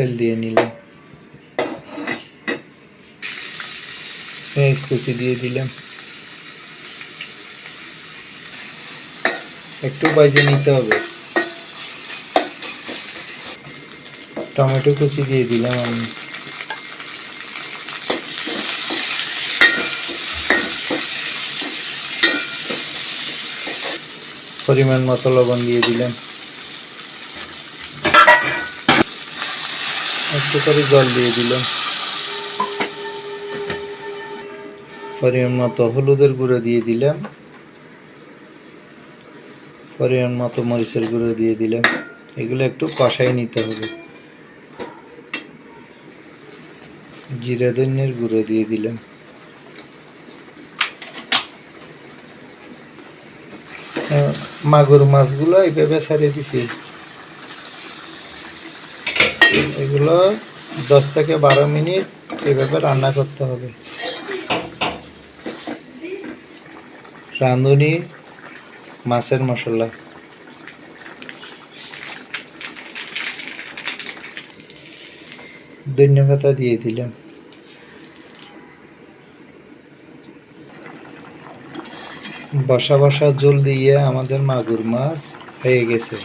তেল দিয়ে নিলাম পেঁয়াজ কুচি দিয়ে দিলাম। একটু বাইজে নিতে হবে। টমেটো কুচি দিয়ে দিলাম আমি। পরিমাণ মতো লবণ দিয়ে দিলাম। একটু করে জল দিয়ে দিলাম। পরিমাণ মতো হলুদের গুঁড়ো দিয়ে দিলাম। পরিমাণ মতো মরিচের গুঁড়ো দিয়ে দিলাম। এগুলো একটু কষাই নিতে হবে। জিরা, ধনিয়ার গুঁড়ো দিয়ে দিলাম। মাগুর মাছগুলো এইভাবে ছাড়িয়ে দিছি। এগুলো দশ থেকে বারো মিনিট এভাবে রান্না করতে হবে। রাঁধুনি, মাছের মশলা। ধনিয়া পাতা দিয়ে দিলাম। বসা বসা জল দিয়ে আমাদের মাগুর মাছ হয়ে গেছে।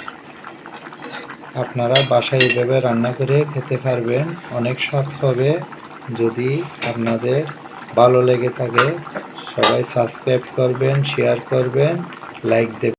আপনারা বাসায় এভাবে রান্না করে খেতে পারবেন। অনেক স্বাদ হবে। যদি আপনাদের ভালো লেগে থাকে, সবাই সাবস্ক্রাইব করবেন শেয়ার করবেন লাইক দেবেন।